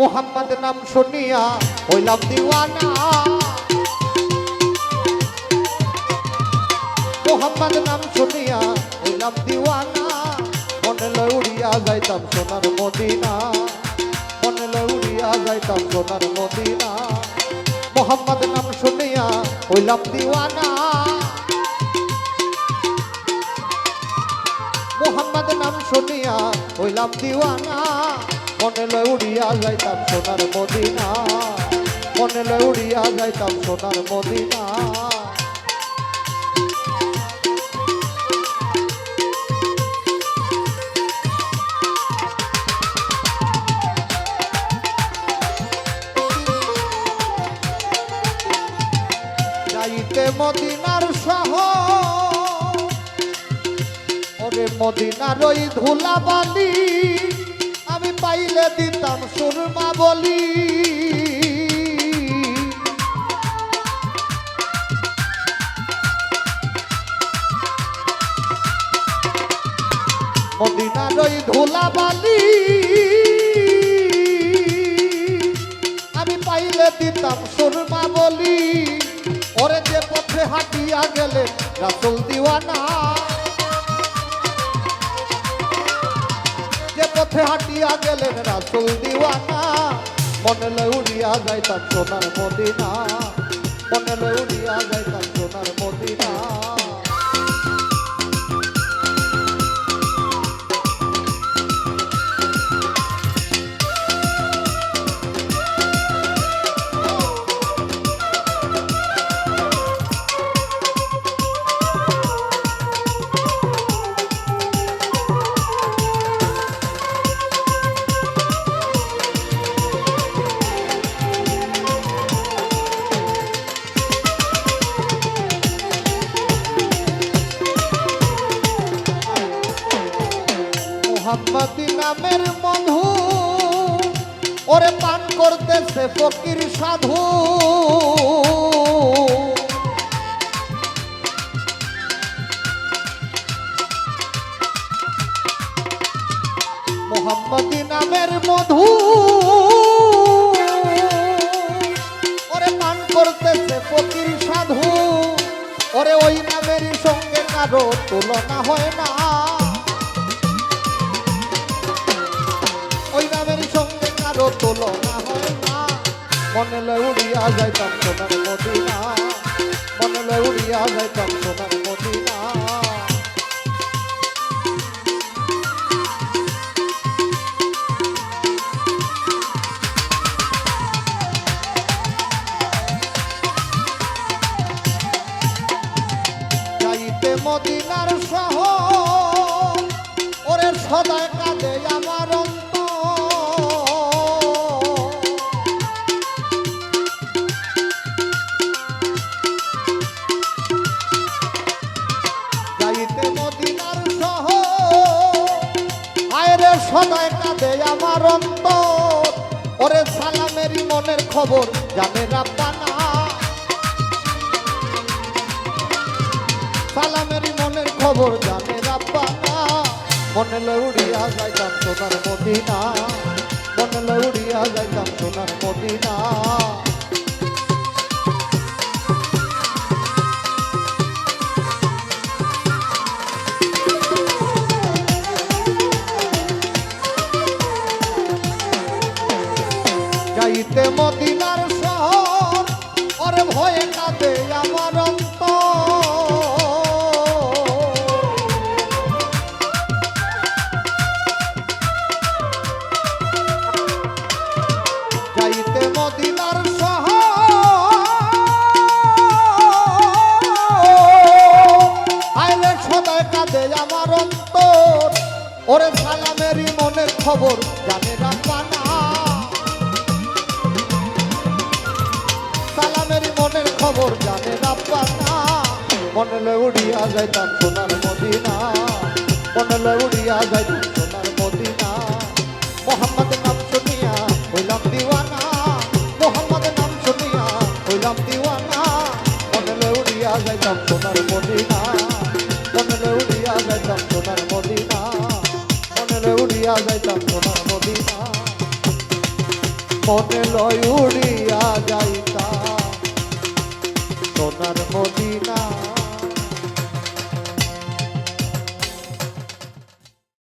মোহাম্মদ নাম শুনিয়া হইলাম দিওয়ানা। মোহাম্মদ নাম শুনিয়া হইলাম দিওয়ানা। মনে লয় উড়িয়া যাইতাম সোনার মদিনা। মনে লয় উড়িয়া যাইতাম সোনার মদিনা। মোহাম্মদ নাম শুনিয়া হইলাম দিওয়ানা। মোহাম্মদ নাম শুনিয়া হইলাম দিওয়ানা। মনে লয় উড়িয়া যাইতাম সোনার মদিনা। মনে লয় উড়িয়া যাইতাম সোনার মদিনা। যাইতে মদিনার সহ ওরে মদিনার ওই ধুলাবালি। পাইলে দিতাম সুরমা বলি। মদিনার ওই ধুলাবালি আমি পাইলে দিতাম সুরমা বলি। ওরে যে পথে হাঁটিয়া গেলে রাসুল দিওয়ানা পথে হাঁটিয়া গেলেন রাসুল দিওয়ানা। মনে উড়িয়া যাইতাম সোনার মদিনা। নামের মধু ওরে পান করতেছে ফকির সাধু। মোহাম্মদি নামের মধু। ওরে পান করতেছে ফকির সাধু। ওরে ওই নামের সঙ্গে কারও তুলনা হয় না। তুলনা হয় না। মনে লয় উড়িয়া যাইতাম সোনার মদিনা। মনে লয় উড়িয়া যাইতাম সোনার মদিনা। মদিনার সহ ওরে সদায় যাইতে মদিনার সহ আয়রে সদায় কাঁদে আমার অন্তর। ওরে সালামেরই মনের খবর জানে রাব্বানা। সালামেরই মনের খবর জানে রাব্বানা। মনে লয় যাইতাম সোনার মদিনা। মনে লয় উড়িয়া যাইতাম সোনার মদিনা। কাঁদে আমার অন্তর। ওরে সালামেরই মনের খবর, জানে রাব্বানা সালামেরই মনের খবর, জানে রাব্বানা মনে লয় উড়িয়া যাইতাম সোনার মদিনা। মনে লয় উড়িয়া যাইতাম সোনার মদিনা। মোহাম্মদ নাম শুনিয়া হইলাম দিওয়ানা। মোহাম্মদ নাম শুনিয়া হইলাম দিওয়ানা। মনে লয় উড়িয়া যাইতাম সোনার মদিনা। মনে লয় উড়ি